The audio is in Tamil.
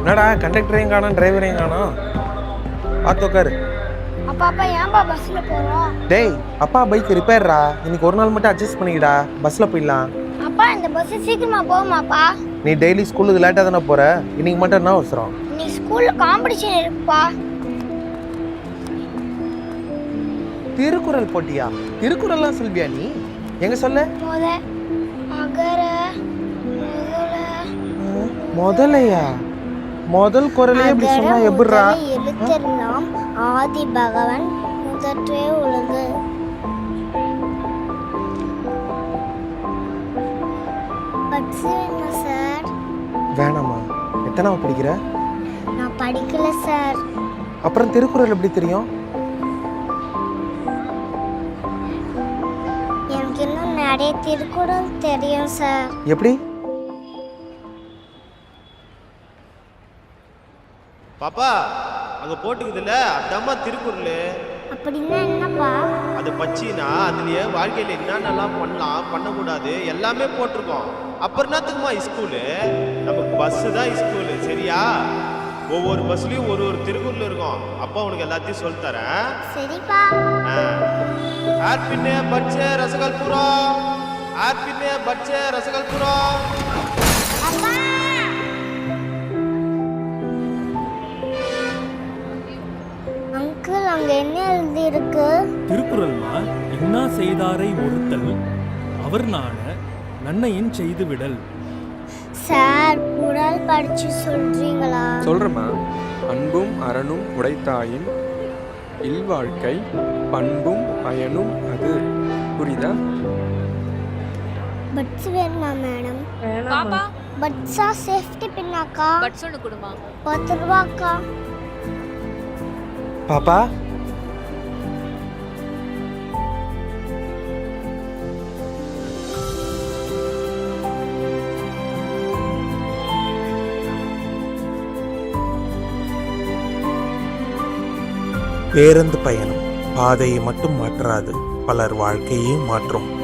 என்னடா கண்டக்டரையும் காணோம் டிரைவரையும் காணோம். பார்த்து உட்காரு அப்பா அப்பா ஏன்பா பஸ்ஸில் போகிறோம் டேய் அப்பா பைக் ரிப்பேர்ரா இன்னைக்கு ஒரு நாள் மட்டும் அட்ஜஸ்ட் பண்ணிக்கடா. பஸ்ஸில் போயிடலாம். அப்பா இந்த பஸ்ஸு சீக்கிரமா போகுமாப்பா? நீ டெய்லி ஸ்கூலுக்கு லேட்டாக தானே போகிற இன்னைக்கு மட்டும் என்ன அவசரம்? இன்னைக்கு ஸ்கூலில் காம்படிஷன் இருக்குப்பா. திருக்குறள் போட்டியா? திருக்குறள்லாம் சொல்வியா நீ? எங்க சொல்ல? முதலையா? முதல் குரலே இப்படி சொன்னா எப்படிரா எழுத்தெல்லாம் ஆதி பகவன் முதற்றே உலகு சார்? வேணாமா. எத்தனாவது படிக்கிற? நான் படிக்கல சார். அப்புறம் திருக்குறள் எப்படி தெரியும்? நிறைய திருக்குறள் தெரியும் சார். எப்படி? பாப்பா அங்க போட்டுக்குதுல்ல அதாம்மா திருக்குறள். அப்படின்னா என்னப்பா? அது பச்சினா அதுலயே வாழ்க்கையில என்னென்னலாம் பண்ணலாம் பண்ணக்கூடாது எல்லாமே போட்டிருக்கோம். அப்புறம் என்னத்துக்குமா ஸ்கூலு நமக்கு பஸ்ஸு தான் ஸ்கூலு சரியா? ஒவ்வொரு பஸ்லயும் ஒரு ஒரு திருக்குறள் இருக்கும். அப்பா உனக்கு எல்லாத்தையும் சொல்லித் தரேன். சரிப்பா. ஆர்பின்னே பச்சை ரசகல்புரா. ஆர்பின்னே பச்சை ரசகல்புரா. அப்பா. அங்கிள் அங்க என்ன எழுதி இருக்கு இன்னா செய்தாரை ஒருத்தல் அவர் நாண நன்மையின் செய்து விடல் சார் படிச்சு சொல்றீங்களா? சொல்கிறேம்மா அன்பும் அறனும் உடைத்தாயின் இல்வாழ்க்கை பண்பும் பயனும் அது. புரியுதா? பட்ஸ் வேணுமா மேடம்? பாப்பா. பட்ஸா சேஃப்டி பின்னாக்கா பட்ஸ் ஒன்று கொடுமா பத்து ரூபாக்கா? பாப்பா. பேருந்து பயணம். பாதையை மட்டும் மாற்றாது. பலர் வாழ்க்கையையும் மாற்றும்.